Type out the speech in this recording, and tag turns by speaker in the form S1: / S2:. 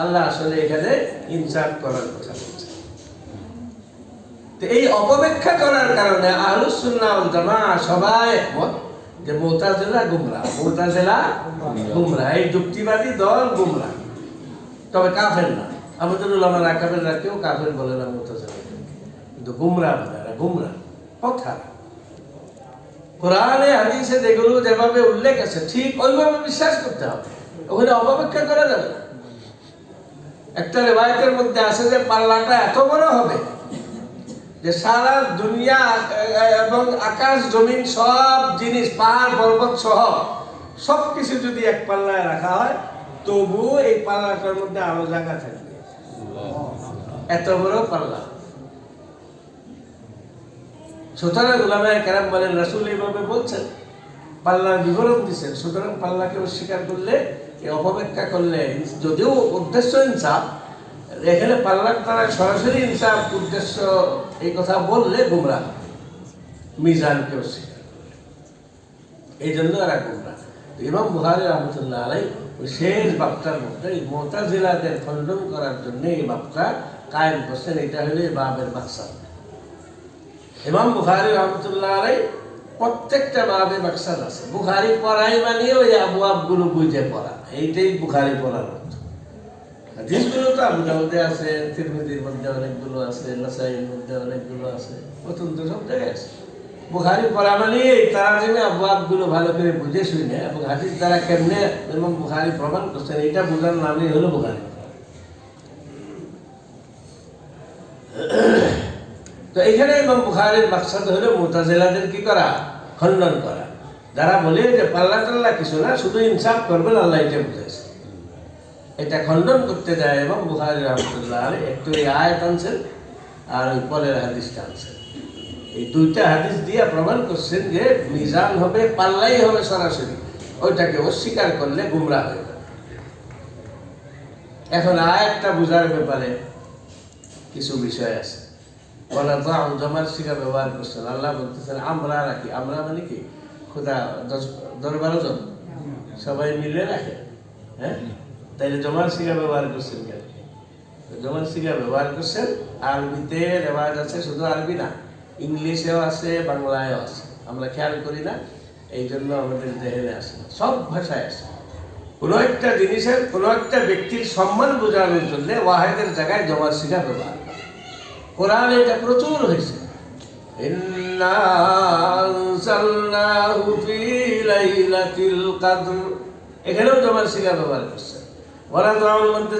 S1: আল্লাহ আসলে এখানে ইনসাফ করার কথা এই অপব্যাখ্যা করার কারণে জামা সবাই গুমরা গুমরা, এই যুক্তিবাদী দল গুমরা। তবে কাফের না। আমাদের কাফের বলে না কিন্তু গুমরা গুমরা কথা কোরআনে, হাদিসে যেগুলো যেভাবে উল্লেখ আছে, ঠিক ওইভাবে বিশ্বাস করতে হবে। ওখানে অপব্যাখ্যা করা যাবে না। একটা রেবায়তের মধ্যে আছে যে পাল্লাটা এত বড় হবে যে সারা দুনিয়া এবং আকাশ, জমিন সব জিনিস, পাহাড়, পর্বত সহ সব কিছু যদি এক পাল্লায় রাখা হয় তবু এই পাল্লাটার মধ্যে আরও জায়গা থাকবে। এত বড় পাল্লা। সুতরাং গুলামায় কেরাম বলেন, রাসুল এইভাবে বলছেন। পাল্লার বিবরণ দিচ্ছেন সুতরাং পাল্লাকে অস্বীকার করলে অপব্যাখ্যা করলে যদিও উদ্দেশ্য ইনসাফ, এখানে পাল্লার তারা সরাসরি ইনসাফ উদ্দেশ্য এই কথা বললে গুমরা, মিজানকে অস্বীকার এই জন্য এরা গুমরা। ইমাম বুহারি রহমতুল্লাহ আলাই ওই শেষ বাপটার মধ্যে এই মোতাজিলাদের খণ্ডন করার জন্য এই বাপটা কায়েম করছেন। এটা হলো বাবের বাক্সা ইমাম বুখারি রহমতুল্লাহ আলাই প্রত্যেকটা বাবে মাকসাদ আছে। বুখারি পড়াই মানে ওই আবু আবগুলো বুঝে পড়া এইটাই বুখারি পড়ার অর্থ হাদিসগুলো তো আবু দাউদে আছে তিরমিজির মধ্যে অনেকগুলো আছে নাসাইয়ের মধ্যে অনেকগুলো আছে, অত্যন্ত সব জায়গায় আছে। বুখারি পড়া মানে এই তারা যেন আবু আবগুলো ভালো করে বুঝে শুনে এবং হাদিস দ্বারা কেমনে এবং বুখারি প্রমাণ করছেন এটা বোঝার নামই হলো বুখারি তো এখানে ইমাম বুখারের মাকসাদ হলো মোতাজেলাদের কি করা? খণ্ডন করা। যারা বলে যে পাল্লা টাল্লা কিছু না, শুধু ইনসাফ করবেন আল্লাহ এটা বুঝাইছে। এটা খণ্ডন করতে যায় এবং বুখারি রহমতুল্লাহ আলী একটু এই আয়াত আনছেন আর ওই পরের হাদিসটা আনছেন। এই দুইটা হাদিস দিয়ে প্রমাণ করছেন যে মিজান হবে, পাল্লাই হবে সরাসরি। ওইটাকে অস্বীকার করলে গুমরা হয়ে যাবে। এখন আয়াতটা বোঝার ব্যাপারে কিছু বিষয় আছে। তো জমার শিকা ব্যবহার করছেন আল্লাহ বলতেছেন, আমরা রাখি। আমরা মানে কি? খোদা, দশ বারো জন? সবাই মিলে রাখে। হ্যাঁ? তাইলে জমার শিকা ব্যবহার করছেন কেন? জমার শিকা ব্যবহার করছেন, আরবিতে রেওয়াজ আছে, শুধু আরবি না, ইংলিশেও আছে, বাংলায়ও আছে। আমরা খেয়াল করি না, এই জন্য আমাদের দেহেলে আসে না। সব ভাষায় আছে কোনো একটা জিনিসের, কোনো একটা ব্যক্তির সম্মান বোঝানোর জন্য ওয়াহেদের জায়গায় জমার শিকা ব্যবহার। কোরআনে এটা প্রচুর হয়েছে। এখানেও তোমার শিকার ব্যবহার করছে। ওরা তো আমার মধ্যে